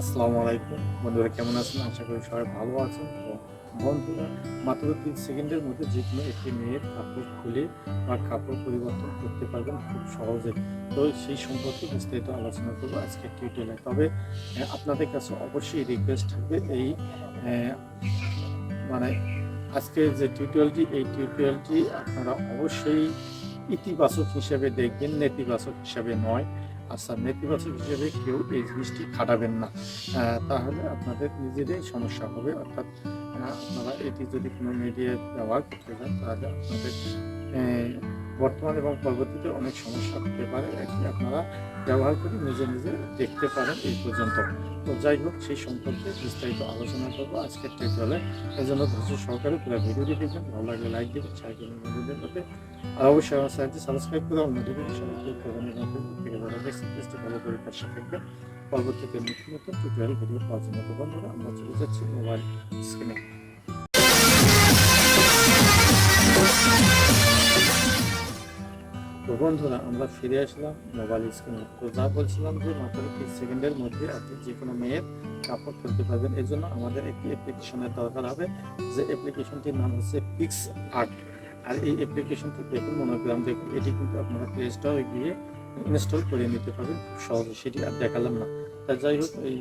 আসসালামু আলাইকুম। বন্ধুরা, কেমন আছেন? আশা করি সবাই ভালো আছেন। তো বন্ধুরা, মাত্র তিন সেকেন্ডের মধ্যে যে কোনো একটি মেয়ের কাপড় খুলে বা কাপড় পরিবর্তন করতে পারবেন খুব সহজে। তো সেই সম্পর্কে বিস্তারিত আলোচনা করব আজকের টিউটোরিয়ালে তবে আপনাদের কাছে অবশ্যই রিকোয়েস্ট থাকবে এই মানে আজকের যে টিউটোরিয়ালটি এই টিউটোরিয়ালটি আপনারা অবশ্যই ইতিবাচক হিসেবে দেখবেন, নেতিবাচক হিসেবে নয়। আচ্ছা নেতিবাচক হিসেবে কেউ এই জিনিসটি খাটাবেন না। তাহলে আপনাদের নিজেদের সমস্যা হবে। অর্থাৎ আপনারা এটি যদি কোনো মিডিয়ায় ব্যবহার করতে চান, তাহলে আপনাদের বর্তমান এবং পরবর্তীতে অনেক সমস্যা হতে পারে, এটি আপনারা ব্যবহার করে নিজে নিজে দেখতে পারেন এই পর্যন্ত। তো যাই হোক, সেই সম্পর্কে বিস্তারিত আলোচনা করব আজকের টিউটোরিয়ালে এই জন্য ধৈর্য সহকারে পুরো ভিডিওটি দেখবেন। ভালো লাগলে লাইক দেবেন শেয়ার করবেন বন্ধুদের মধ্যে আর অবশ্যই আমার চ্যানেলটি সাবস্ক্রাইব করে আমার নোটিফিকেশন ক্লিক করবেন এবং থেকে যারা দেখছেন পেজটি ফলো করে পাশে থাকবেন। পরবর্তীতে নতুন নতুন টিউটোরিয়াল ভিডিও পাওয়ার জন্য তো বন্ধুরা আমরা চলে যাচ্ছি মোবাইল স্ক্রিনে তো বন্ধুরা, আমরা ফিরে আসলাম মোবাইল স্ক্রিনে তো যা বলছিলাম যে, মাত্র তিরিশ সেকেন্ডের মধ্যে আপনি যে কোনো মেয়ের কাপড় তুলতে পারবেন। এই জন্য আমাদের একটি অ্যাপ্লিকেশনের দরকার হবে, যে অ্যাপ্লিকেশনটির নাম হচ্ছে পিক্স আর্ট আর এই অ্যাপ্লিকেশনটি দেখুন মনোগ্রাম দেখুন, এটি কিন্তু আপনারা প্লে স্টোরে গিয়ে ইনস্টল করে নিতে পারবেন। খুব সহজে সেটি আর দেখালাম না। তা যাই হোক, এই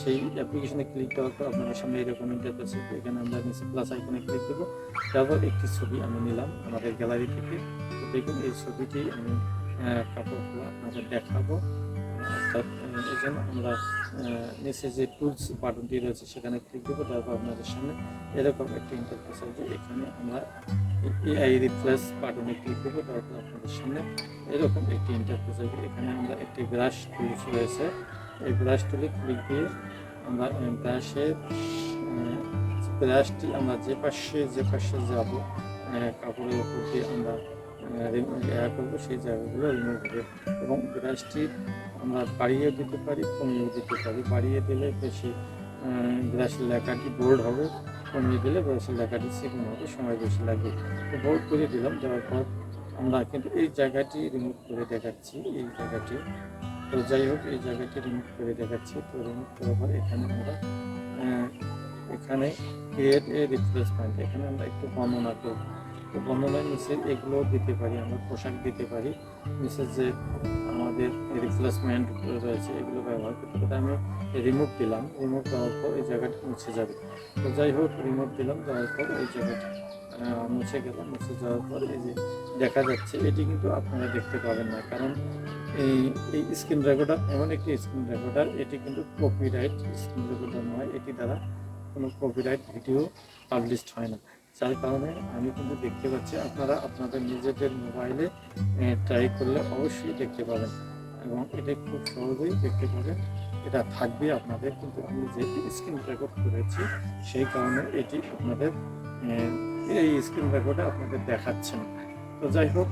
সেই অ্যাপ্লিকেশনে ক্লিক করার পর আপনাদের সামনে এরকম ইন্টারফেস হবে এখানে আমরা নিচে প্লাস আইকনে ক্লিক দেবো তারপর একটি ছবি আমি নিলাম আমাদের গ্যালারি থেকে। তো দেখুন, এই ছবিটি আমি কাপড়গুলো আপনাদের দেখাবো। অর্থাৎ এই জন্য আমরা নিচে যে টুলস বাটনটি রয়েছে সেখানে ক্লিক দেবো তারপর আপনাদের সামনে এরকম একটি ইন্টারফেস আসবে এখানে আমরা এআই রিপ্লেস বাটনে ক্লিক দেবো তারপর আপনাদের সামনে এরকম একটি ইন্টারফেস আসবে এখানে আমরা একটি ব্রাশ টুলস রয়েছে। এই ব্রাশ ক্লিক দিয়ে আমরা ব্রাশের ব্রাশটি আমরা যে পাশে যে পাশে যাব কাপড়ের উপর দিয়ে আমরা ইয়া করব, সেই জায়গাগুলো রিমুভ হবে। এবং ব্রাশটি আমরা বাড়িয়ে দিতে পারি, কমিয়ে দিতে পারি। বাড়িয়ে দিলে বেশি ব্রাশের লেখাটি বোল্ড হবে, কমিয়ে দিলে ব্রাশের লেখাটি সেকেন্ড হবে, সময় বেশি লাগবে। বোল্ড করে দিলাম, দেওয়ার পর আমরা কিন্তু এই জায়গাটি রিমুভ করে দেখাচ্ছি, এই জায়গাটি। তো যাই হোক, এই জায়গাটি রিমুভ করে দেখাচ্ছি। তো রিমুভ করার পর এখানে আমরা এখানে ক্রিয়েট এ রিপ্লেসমেন্ট এখানে আমরা একটু বর্ণনা করব। তো বর্ণনার নিচে এগুলো দিতে পারি, আমরা পোশাক দিতে পারি। নিচে যে আমাদের রিপ্লেসমেন্ট রয়েছে, এগুলো ব্যবহার করতে পারি আমি রিমুভ দিলাম। রিমুভ দেওয়ার পর এই জায়গাটি মুছে যাবে। তো যাই হোক রিমুভ দিলাম, দেওয়ার পর এই জায়গাটি মুছে গেল মুছে যাওয়ার পর এই যে দেখা যাচ্ছে, এটি কিন্তু আপনারা দেখতে পাবেন না। কারণ এই এই স্ক্রিন রেকর্ডার, এমন একটি স্ক্রিন রেকর্ডার, এটি কিন্তু কপিরাইট স্ক্রিন রেকর্ডার নয়, এটি দ্বারা কোনো কপিরাইট ভিডিও পাবলিশড হয় না। যার কারণে আমি কিন্তু দেখতে পাচ্ছি, আপনারা আপনাদের নিজেদের মোবাইলে ট্রাই করলে অবশ্যই দেখতে পাবেন। এবং এটা খুব সহজেই দেখতে পাবেন, এটা থাকবে আপনাদের, কিন্তু আমি যেহেতু স্ক্রিন রেকর্ড করেছি, সেই কারণে এটি আপনাদের এই স্ক্রিন রেকর্ডে আপনাদের দেখাচ্ছে না তো যাই হোক,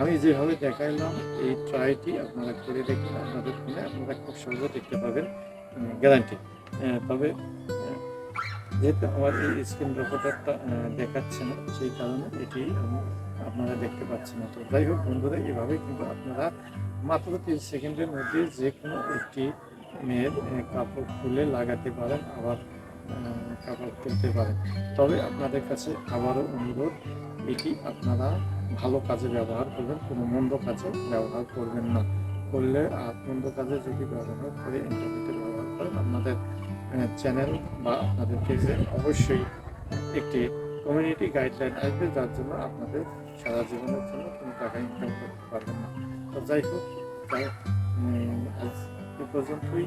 আমি যেভাবে দেখাইলাম, এই ট্রাইটি আপনারা করে দেখুন আপনাদের ফোনে আপনারা খুব সহজে দেখতে পাবেন গ্যারান্টি তবে যেহেতু আমার এই স্ক্রিন রেকর্ডারটা দেখাচ্ছে না, সেই কারণে এটি আমি আপনারা দেখতে পাচ্ছেন না। তো যাই হোক, বন্ধুরা এভাবে কিন্তু আপনারা মাত্র তিরিশ সেকেন্ডের মধ্যে যে কোনো একটি মেয়ের কাপড় খুলে লাগাতে পারেন। আবার কাপড় খুলতে পারেন। তবে আপনাদের কাছে আবারও অনুরোধ, এটি আপনারা ভালো কাজে ব্যবহার করবেন, কোনো মন্দ কাজে ব্যবহার করবেন না। করলে মন্দ কাজে যদি ব্যবহার করে ইন্টারনেটে ব্যবহার করেন আপনাদের চ্যানেল বা আপনাদের পেজে অবশ্যই একটি কমিউনিটি গাইডলাইন আসবে, যার জন্য আপনাদের সারা জীবনের জন্য কোনো টাকা ইনকাম করতে পারবেন না। তো যাই হোক আজ এ পর্যন্তই।